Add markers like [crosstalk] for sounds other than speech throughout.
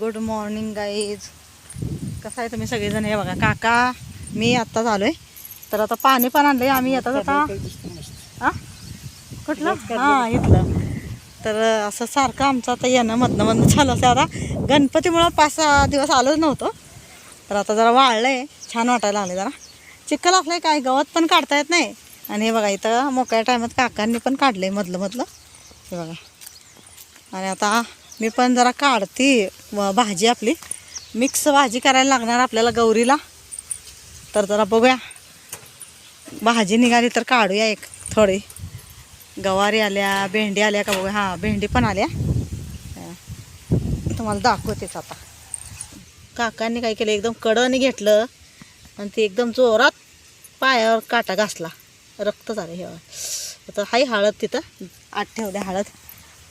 Good morning guys कसं आहे तुम्ही सगळेजण? हे बघा काका मी आत्ताच आलोय. तर आता पाणी पण आणलंय. आम्ही येतात आता हा कुठलं? हां इथलं. तर असं सारखं आमचं आता येणं मधनं मधनं चालू असतं. आता गणपतीमुळं पाच सहा दिवस आलोच नव्हतं. तर आता जरा वाळलंय. छान वाटायला लागले जरा. चिखल असलंय काय? गवत पण काढता येत नाही. आणि हे बघा इथं मोकळ्या टायमात काकांनी पण काढलंय मधलं मधलं. हे बघा. आणि आता मी पण जरा काढते भाजी आपली. मिक्स भाजी करायला लागणार आपल्याला गौरीला. तर जरा बघूया. भाजी निघाली तर काढूया एक थोडी. गवारी आल्या भेंडी आल्या का बघूया. हां भेंडी पण आल्या. तुम्हाला दाखवतेच आता. काकांनी काय केलं एकदम कडनं घेतलं आणि ते एकदम जोरात पायावर काटा घासला. रक्त झालं हे. आता हाय हळद तिथं. आत ठेवल्या हळद.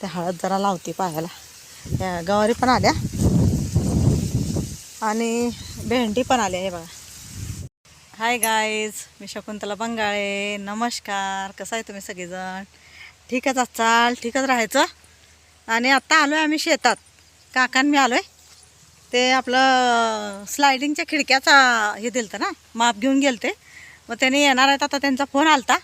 त्या हळद जरा लावते पायाला. ह्या गवारी पण आल्या. आणि भेंडी पण आल्या हे बघा. हाय गाईज मी शकुंतला बंगाळे. नमस्कार. कसं आहे तुम्ही सगळेजण? ठीकच चाल ठीकच राहायचं. आणि आत्ता आलो आहे आम्ही शेतात. काकान मी आलो आहे ते आपलं स्लायडिंगच्या खिडक्याचा हे दिलं ना माप घेऊन गेलते. मग त्यांनी येणार आहेत. आता त्यांचा फोन आलता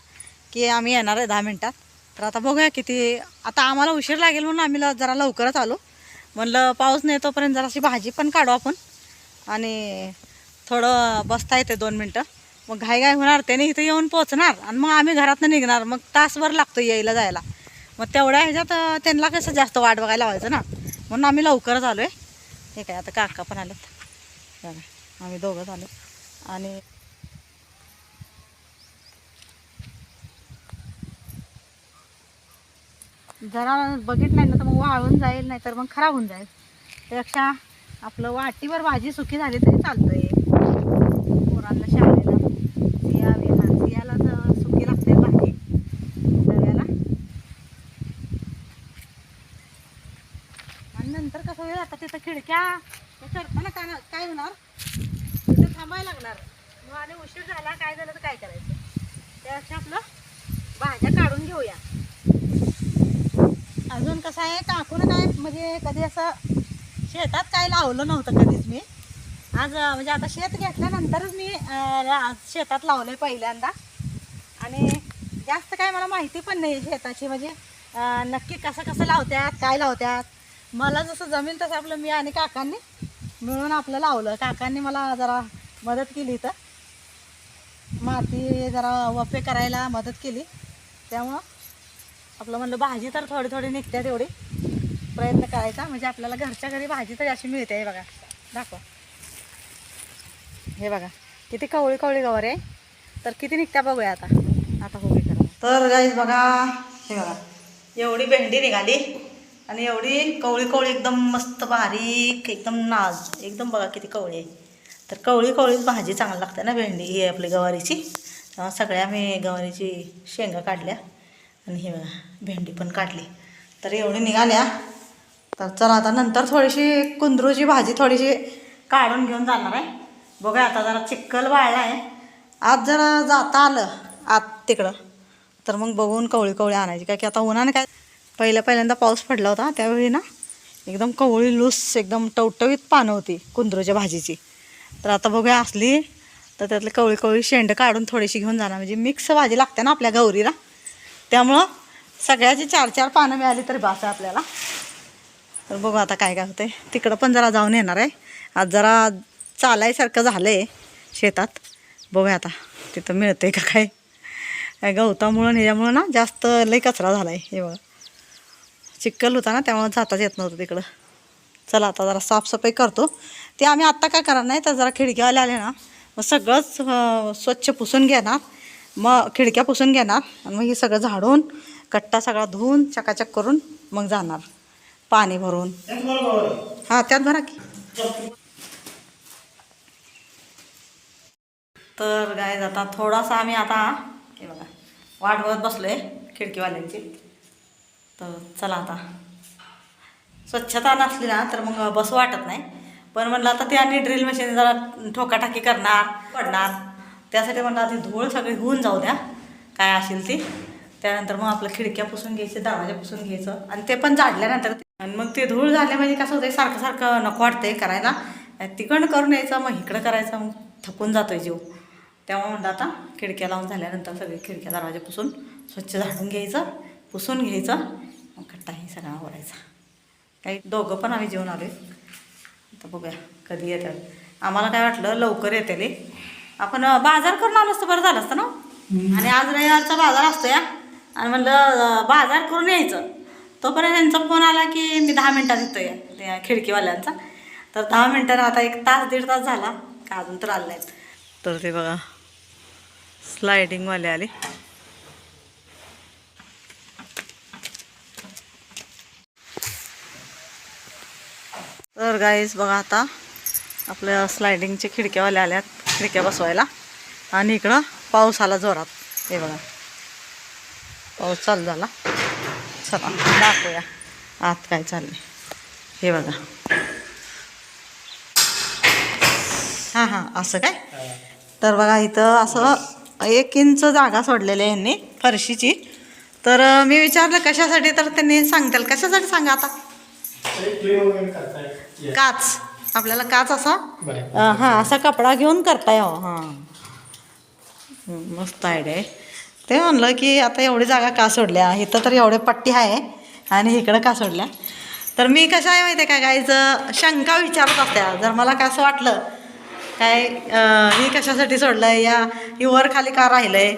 की आम्ही येणार आहे दहा मिनटात. तर आता बघूया किती आता आम्हाला उशीर लागेल म्हणून आम्ही ल- जरा लवकरच आलो. म्हणलं पाऊस नाही तोपर्यंत जराशी भाजी पण काढू आपण. आणि थोडं बसता येते दोन मिनटं. मग घाई घाई होणार त्याने इथं येऊन पोचणार. आणि मग आम्ही घरातनं निघणार. मग तासभर लागतो यायला जायला. मग तेवढ्या ह्याच्यात त्यांना कसं जास्त वाट बघायला लावायचं ना? म्हणून आम्ही लवकरच आलो आहे हे काय आता काका पण आलेत. बघा आम्ही दोघंच आलो आणि जरा बघितलं नाही ना तर मग वाळून जाईल नाही तर मग खराब होऊन जाईल. त्यापेक्षा आपलं वाटीवर भाजी सुकी झाली तरी चालतं आहे शाळेला सिया बिया सियाला तर सुकी लागते भाजी डब्याला आणि नंतर कसं होईल आता तिथं खिडक्या ते करताना काय काय होणार तिथं थांबायला लागणार मग आणि उशीर झाला काय झालं तर काय करायचं त्यापेक्षा आपलं भाज्या काढून घेऊया अजून कसं आहे काकून काय म्हणजे कधी असं शेतात काय लावलं नव्हतं कधीच मी. आज म्हणजे आता शेत घेतल्यानंतरच मी अं, रा- शेतात लावलंय पहिल्यांदा. आणि जास्त काय मला माहिती पण नाही शेताची म्हणजे नक्की कसं कसं लावत्यात काय लावत्यात. मला जसं जमीन तसं आपलं मी आणि काकांनी मिळून आपलं लावलं. काकांनी मला जरा मदत केली तर माती जरा वफे करायला मदत केली. त्यामुळं आपलं म्हणलं भाजी तर थोडी थोडी निघते तेवढी. प्रयत्न करायचा म्हणजे आपल्याला घरच्या घरी भाजी तरी अशी मिळते हे बघा. दाखवा. हे बघा. किती कवळी कवळी गवर आहे. तर किती निघत्या बघूया आता. आता हो करा. तर जाईस बघा. हे बघा. एवढी भेंडी निघाली. आणि एवढी कवळी कवळी एकदम मस्त बारीक एकदम नाज. एकदम बघा किती कवळी आहे. तर कवळी कवळीच भाजी चांगली लागते ना भेंडी ही आपली गवारीची. सगळ्या मी गवारीची शेंगा काढल्या. आणि हे बघा भेंडी पण काढली. तर एवढी निघाल्या. तर चला आता नंतर थोडीशी कुंदरूची भाजी थोडीशी काढून घेऊन जाणार आहे. बघा आता जरा चिक्कल वाळला आहे. आज जरा जाता आलं आत तिकडं. तर मग बघून कवळी कवळी आणायची. काय की आता उन्हाने काय पहिल्या पहिल्यांदा पाऊस पडला होता त्यावेळी ना एकदम कवळी लूस एकदम टवटवीत पानं होती कुंदरूच्या भाजीची. तर आता बघूया असली तर त्यातली कवळी कवळी शेंड काढून थोडीशी घेऊन जाणार. म्हणजे मिक्स भाजी लागते ना आपल्या गौरीला. त्यामुळं सगळ्याची चार चार पानं मिळाली तरी बास आहे आपल्याला. तर बघू आता काय काय होते तिकडं पण जरा जाऊन येणार आहे. आज जरा चालायसारखं झालं आहे शेतात. बघूया आता तिथं मिळते का काय. गवतामुळं आणि ह्याच्यामुळं ना जास्त लई कचरा झाला आहे हे बघा. चिक्कल होता ना त्यामुळं जाताच येत नव्हतं तिकडं. चला आता जरा साफसफाई करतो. ते आम्ही आत्ता काय करणार नाही तर जरा खिडक्यावाले आले ना मग सगळंच स्वच्छ पुसून घेणार. मग खिडक्या पुसून घेणार आणि मग हे सगळं झाडून कट्टा सगळा धुवून चकाचक करून मग जाणार. पाणी भरून. हां त्यात भरा की. तर गाय आता थोडासा आम्ही आता हे बघा वाट बघत बसलोय खिडकीवाल्यांची. तर चला आता. स्वच्छता नसली ना तर मग बस वाटत नाही. पण म्हणलं आता ते आणि ड्रिल मशीन जरा ठोकाठाकी करणार पडणार. त्यासाठी म्हणलं आता धूळ सगळी होऊन जाऊ द्या. काय असेल ती. त्यानंतर मग आपलं खिडक्या पुसून घ्यायचे दरवाजा पुसून घ्यायचं. आणि ते पण झाडल्यानंतर आणि मग ते धूळ झाले म्हणजे कसं होतं सारखं सारखं नको वाटतंय करायला. तिकडं करून यायचं मग इकडं करायचं मग थकून जातोय जीव. तेव्हा म्हणलं आता खिडक्या लावून झाल्यानंतर सगळे खिडक्या दरवाजा पुसून स्वच्छ झाडून घ्यायचं पुसून घ्यायचं मग कट्टाही सगळा आवडायचा काही दोघं पण आम्ही जेवण आहे आता बघूया कधी येतात. आम्हाला काय वाटलं लवकर येते ले आपण बाजार करून आलो असतं बरं झालं असतं ना? आणि आज रविवारचा बाजार असतो या. आणि म्हणलं बाजार करून यायचं. तोपर्यंत त्यांचा फोन आला की मी दहा मिनटात येतो या त्या खिडकीवाल्यांचा. तर दहा मिनटानं आता एक तास दीड तास झाला का अजून तर आले नाहीत तर ते बघा स्लायडिंगवाले आले. तर गाईज बघा आता आपल्या स्लायडिंगचे खिडक्यावाले आल्यात. खिडक्या बसवायला. आणि इकडं पाऊस आला जोरात. हे बघा. पाऊस चालू झाला. चला दाखवूया. आत काय चाललंय. हे बघा. हां हां असं काय? तर बघा इथं असं एक इंच जागा सोडलेली आहे यांनी फरशीची. तर मी विचारलं कशासाठी तर त्यांनी सांगतील. कशासाठी सांगा आता? काच. आपल्याला काच असा? हा असा कपडा घेऊन करता यावं हां. हं, मस्त आयडिया आहे. ते म्हणलं की आता एवढी जागा का सोडल्या? इथं तर एवढे पट्टी आहे आणि इकडं का सोडल्या? तर मी कसं आहे माहिती आहे का गायचं शंका विचारत असत्या जर मला कसं वाटलं काय ही कशासाठी सोडलं आहे या ही वर खाली का राहिलं आहे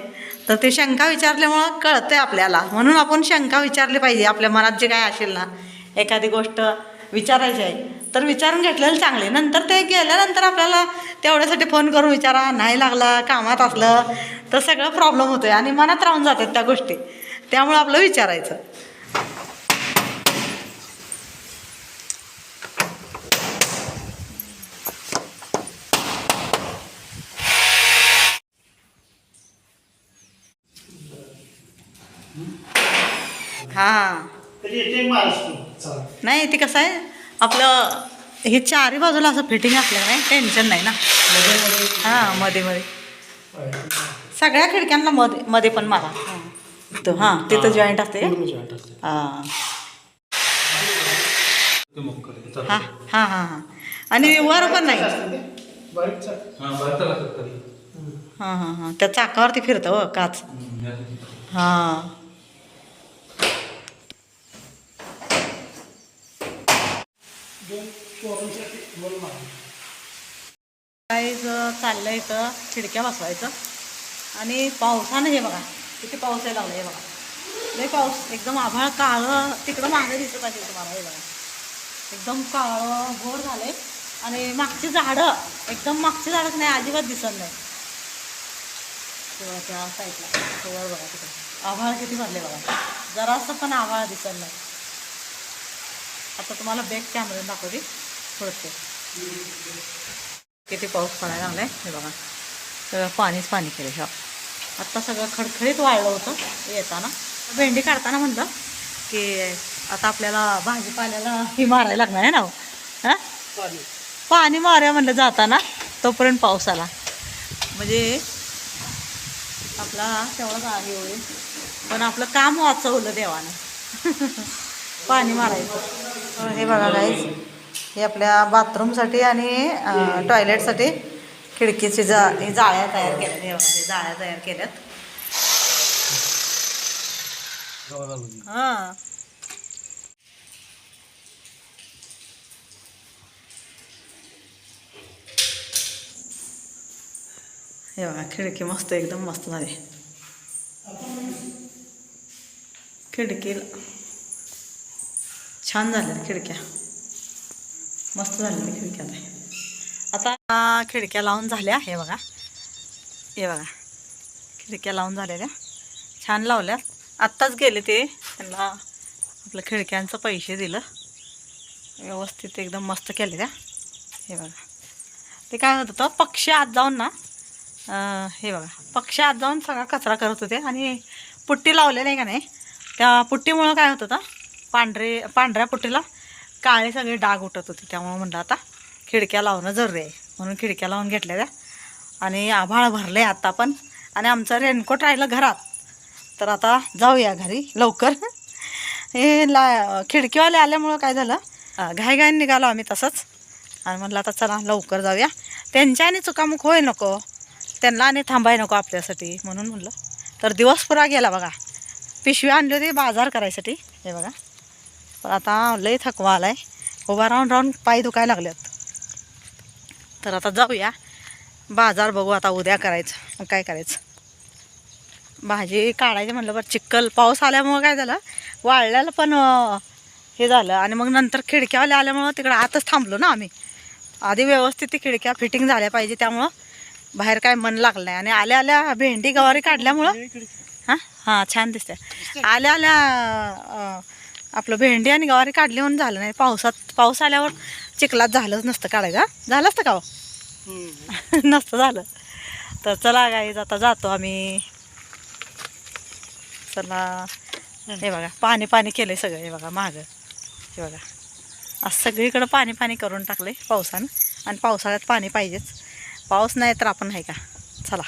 तर ते शंका विचारल्यामुळं कळतंय आपल्याला. म्हणून आपण शंका विचारली पाहिजे. आपल्या मनात जे काय असेल ना एखादी गोष्ट विचारायची आहे. तर विचारून घेतलेलं चांगले. नंतर ते गेल्यानंतर आपल्याला तेवढ्यासाठी फोन करून विचारा नाही लागला कामात असलं तर सगळं प्रॉब्लेम होतोय आणि मनात राहून जातात त्या गोष्टी. त्यामुळं आपलं विचारायचं. हां. नाही ते कसं आहे? आपलं हे चारी बाजूला असं फिटिंग असलं नाही टेन्शन नाही ना हां मध्ये मध्ये सगळ्या खिडक्यांना मध्ये मध्ये पण मारा हां इथं हां तिथं जॉईंट असते. हां ते. हां हां हां हां आणि वर पण नाही ते? हा. हां हां हां त्या चाकावरती फिरतं हो काच. हां दोन पोरांसाठी काहीच चाललं इथं खिडक्या बसवायचं. आणि पावसानं हे बघा किती पाऊस आहे लागला हे बघा. लय पाऊस एकदम आभाळ काळं तिकडं मागं दिसत आहे तुम्हाला हे बघा. एकदम काळं घोर झालंय. आणि मागची झाडं एकदम मागची झाडं नाही अजिबात दिसत नाही. तेव्हा त्या साईडला वर बघा तिकडं. आभाळ किती भरले बघा. जरासं पण आभाळ दिसत नाही. आता तुम्हाला बॅक कॅमेरा दाखवते. थोडंसं. किती पाऊस पडायला लागलाय हे बघा. सगळं पाणीच पाणी केलं ह्या आत्ता सगळं खडखडीत वाळलं होतं येताना. भेंडी काढताना म्हणलं की आता आपल्याला भाजीपाल्याला ही मारायला लागणार आहे ना हो. हां? पाणी. मारूया म्हणलं जाताना तोपर्यंत पाऊस आला. म्हणजे आपला तेवढाच आहे होईल पण आपलं काम वाचवलं देवानं. [laughs] पाणी मारायचं. हे बघा गाईज हे आपल्या बाथरूमसाठी आणि टॉयलेटसाठी खिडकीची जा हे जाळ्या तयार केल्यात. हे बघा हे जाळ्या तयार केल्यात. हां. हे बघा खिडकी मस्त एकदम मस्त झाली. खिडकीला छान झाल्यात खिडक्या. मस्त झाल्या खिडक्या आता. खिडक्या लावून झाल्या हे बघा. हे बघा. खिडक्या लावून झालेल्या. छान लावल्या आत्ताच गेले ते. त्यांना आपलं खिडक्यांचं पैसे दिलं. व्यवस्थित एकदम मस्त केले त्या हे बघा. ते काय होत होतं? पक्षी आत जाऊन ना. हे बघा. पक्षी आत जाऊन सगळा कचरा करत होते आणि पुट्टी लावलेली आहे का नाही? त्या पुट्टीमुळं काय होत होतं? पांढरे पांढऱ्या पुट्टीला काळे सगळे डाग उठत होते. त्यामुळं म्हणलं आता खिडक्या लावणं जरुरी आहे. म्हणून खिडक्या लावून घेतल्या त्या. आणि आभाळ भरलं आहे आता पण. आणि आमचं रेनकोट राहिलं घरात. तर आता जाऊया घरी लवकर. हे ला खिडकीवाले आल्यामुळं काय झालं? अं, निघालो आम्ही तसंच. आणि म्हटलं आता चला लवकर जाऊया. त्यांच्याने चुकामुक होय नको. त्यांना आणि थांबाय नको आपल्यासाठी. म्हणून म्हटलं तर दिवस पुरा गेला बघा. पिशवी आणली होती बाजार करायसाठी. हे बघा. पण आता लई थकवा आलाय. उभा राहून राहून पाय दुखायला लागलेत. तर आता जाऊया. बाजार बघू आता उद्या करायचं. मग काय करायचं? भाजी काढायची म्हणलं बरं. चिक्कल पाऊस आल्यामुळं काय झालं? वाळल्याला पण हे झालं. आणि मग नंतर खिडक्यावाले आल्यामुळं तिकडं आतच थांबलो ना आम्ही. आधी व्यवस्थित ती खिडक्या फिटिंग झाल्या पाहिजे त्यामुळं बाहेर काय मन लागलं नाही. आणि आल्या आल्या भेंडी गवारी काढल्यामुळं हां? हां छान दिसते आल्या आल्या आपलं भेंडी आणि गवारी काढली म्हणून झालं नाही. पावसात पाऊस आल्यावर चिखलात झालंच नसतं काढायचं? झालं असतं का हो? [laughs] नसतं झालं. तर चला गाईज आता जातो आम्ही. चला. हे बघा पाणी पाणी केलंय सगळं. हे बघा मागं. हे बघा. आज सगळीकडं पाणी पाणी करून टाकलंय पावसानं. आणि पावसाळ्यात पाणी पाहिजेच. पाऊस नाही तर आपण आहे का? चला.